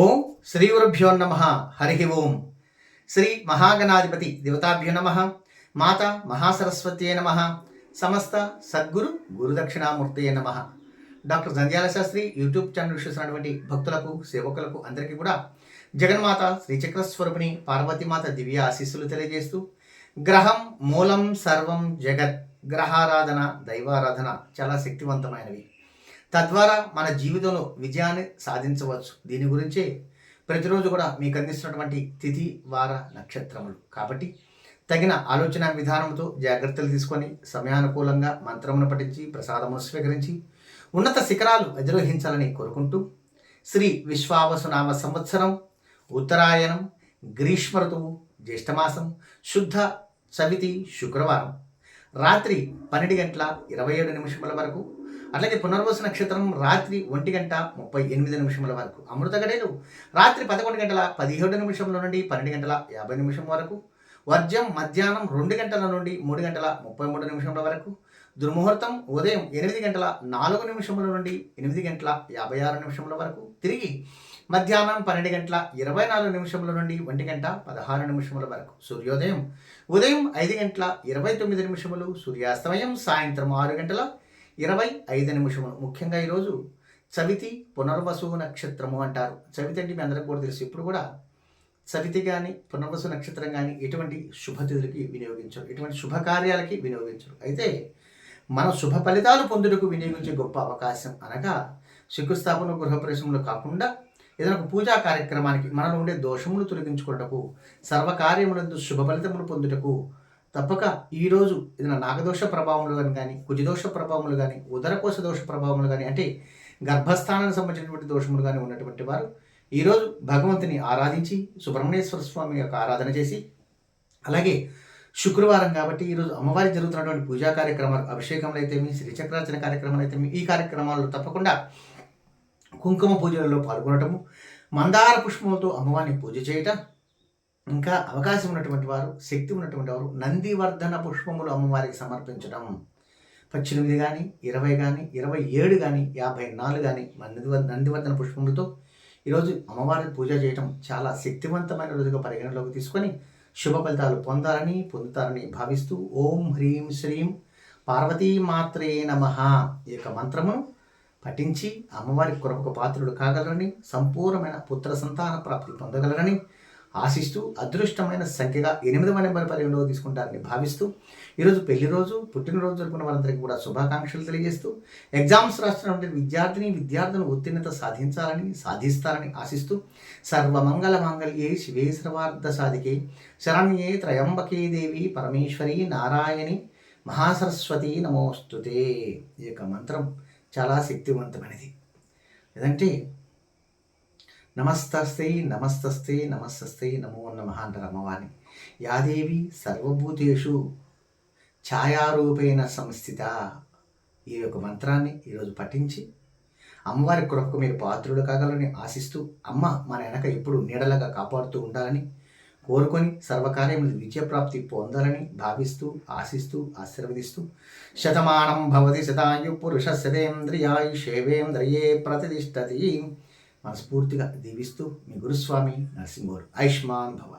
ఓం శ్రీ గురుభ్యో నమ. హరి ఓం. శ్రీ మహాగణాధిపతి దేవతాభ్యో నమ. మాత మహాసరస్వత్యే నమ. సమస్త సద్గురు గురుదక్షిణామూర్తయే నమ. Doctor Jandhyala Shastri YouTube channel వీక్షిస్తున్నటువంటి భక్తులకు సేవకులకు అందరికీ కూడా జగన్మాత శ్రీచక్రస్వరూపిణి పార్వతీమాత దివ్య ఆశీస్సులు తెలియజేస్తూ గ్రహం మూలం సర్వం జగత్ గ్రహారాధన దైవారాధన చాలా శక్తివంతమైనవి. తద్వారా మన జీవితంలో విజయాన్ని సాధించవచ్చు. దీని గురించే ప్రతిరోజు కూడా మీకు అందిస్తున్నటువంటి తిథి వార నక్షత్రములు. కాబట్టి తగిన ఆలోచన విధానంతో జాగ్రత్తలు తీసుకొని సమయానుకూలంగా మంత్రమును పఠించి ప్రసాదమును స్వీకరించి ఉన్నత శిఖరాలు అధిరోహించాలని కోరుకుంటూ శ్రీ విశ్వావసునామ సంవత్సరం ఉత్తరాయణం గ్రీష్మ ఋతువు జ్యేష్ఠమాసం శుద్ధ చవితి శుక్రవారం రాత్రి పన్నెండు గంటల ఇరవై ఏడు నిమిషముల వరకు అలాగే పునర్వసు నక్షత్రం రాత్రి ఒంటి గంట ముప్పై ఎనిమిది నిమిషముల వరకు. అమృత గడియలు. రాత్రి పదకొండు గంటల పదిహేడు నిమిషముల నుండి పన్నెండు గంటల యాభై నిమిషం వరకు. వర్జం మధ్యాహ్నం రెండు గంటల నుండి మూడు గంటల ముప్పై మూడు నిమిషముల వరకు. దుర్ముహూర్తం ఉదయం ఎనిమిది గంటల నాలుగు నిమిషముల నుండి ఎనిమిది గంటల యాభై ఆరు నిమిషముల వరకు. తిరిగి మధ్యాహ్నం పన్నెండు గంటల ఇరవై నాలుగు నిమిషముల నుండి ఒంటి గంట పదహారు నిమిషముల వరకు. సూర్యోదయం. ఉదయం ఐదు గంటల ఇరవై తొమ్మిది నిమిషములు. సూర్యాస్తమయం సాయంత్రం ఆరు గంటల ఇరవై ఐదు నిమిషములు. ముఖ్యంగా ఈరోజు చవితి పునర్వసు నక్షత్రము అంటారు. చవితి అంటే మీ అందరికీ కూడా తెలుసు. ఇప్పుడు కూడా చవితి కానీ పునర్వసు నక్షత్రం కానీ ఎటువంటి శుభతిథులకి వినియోగించరు. ఎటువంటి శుభకార్యాలకి వినియోగించరు. అయితే మన శుభ ఫలితాలు పొందుటకు వినియోగించే గొప్ప అవకాశం అనగా శంకుస్థాపన గృహప్రవేశంలో కాకుండా ఏదైనా ఒక పూజా కార్యక్రమానికి మనలో ఉండే దోషములు తొలగించుకున్నటకు సర్వకార్యములందు శుభ ఫలితములు పొందుటకు తప్పక ఈరోజు ఏదైనా నాగదోష ప్రభావములు కానీ కానీ కుజదోష ప్రభావములు కానీ ఉదరకోశ దోష ప్రభావములు కానీ అంటే గర్భస్థానానికి సంబంధించినటువంటి దోషములు కానీ ఉన్నటువంటి వారు ఈరోజు భగవంతుని ఆరాధించి సుబ్రహ్మణ్యేశ్వర స్వామి యొక్క ఆరాధన చేసి అలాగే శుక్రవారం కాబట్టి ఈరోజు అమ్మవారి జరుగుతున్నటువంటి పూజా కార్యక్రమాలు అభిషేకములు అయితేమి శ్రీచక్రార్చన కార్యక్రమాలు అయితేమి ఈ కార్యక్రమాల్లో తప్పకుండా కుంకుమ పూజలలో పాల్గొనటము మందార పుష్పములతో అమ్మవారిని పూజ చేయటం ఇంకా అవకాశం ఉన్నటువంటి వారు శక్తి ఉన్నటువంటి వారు నందివర్ధన పుష్పములు అమ్మవారికి సమర్పించడం పద్దెనిమిది కానీ ఇరవై కానీ ఇరవై ఏడు కానీ యాభై నాలుగు కానీ నందివ నందివర్ధన పుష్పములతో ఈరోజు అమ్మవారి పూజ చేయటం చాలా శక్తివంతమైన రోజుగా పరిగణలోకి తీసుకొని శుభ ఫలితాలు పొందాలని పొందుతారని భావిస్తూ ఓం హ్రీం శ్రీం పార్వతీ మాత్రే నమ ఈ యొక్క మంత్రమును పఠించి అమ్మవారి కొరకు పాత్రుడు కాగలరని సంపూర్ణమైన పుత్ర సంతాన ప్రాప్తి పొందగలరని ఆశిస్తూ అదృష్టమైన సంఖ్యగా ఎనిమిది నెంబర్ పరిగణలో తీసుకుంటారని భావిస్తూ ఈరోజు పెళ్ళి రోజు పుట్టినరోజు జరుపుకున్న వారందరికీ కూడా శుభాకాంక్షలు తెలియజేస్తూ ఎగ్జామ్స్ రాస్తున్నటువంటి విద్యార్థిని విద్యార్థులను ఉత్తీర్ణత సాధించాలని సాధిస్తారని ఆశిస్తూ సర్వమంగళ మాంగళ్యే శివే సర్వార్థ సాధికే శరణ్యే త్రయంబకే దేవి పరమేశ్వరి నారాయణి మహాసరస్వతి నమోస్తుతే ఈ యొక్క మంత్రం చాలా శక్తివంతమైనది. ఏదంటే నమస్తస్తే నమస్తస్తే నమస్తస్తే నమో నమ అంటారు అమ్మవారిని యాదేవి సర్వభూతేషు ఛాయారూపేణ సంస్థిత. ఈ యొక్క మంత్రాన్ని ఈరోజు పఠించి అమ్మవారి కృపకు మీరు పాత్రుడు కాగలని ఆశిస్తూ అమ్మ మన వెనక ఎప్పుడు నీడలగా కాపాడుతూ ఉండాలని కోరుకొని సర్వకార్యములు విజయప్రాప్తి పొందాలని భావిస్తూ ఆశిస్తూ ఆశీర్వదిస్తూ శతమానం భవతి శతాయు పురుష శతేంద్రియాయుషేవేంద్రియే ప్రతిష్టతి. మనస్ఫూర్తిగా దీవిస్తూ మీ గురుస్వామి నరసింహుడు ఆయుష్మాన్ భవ.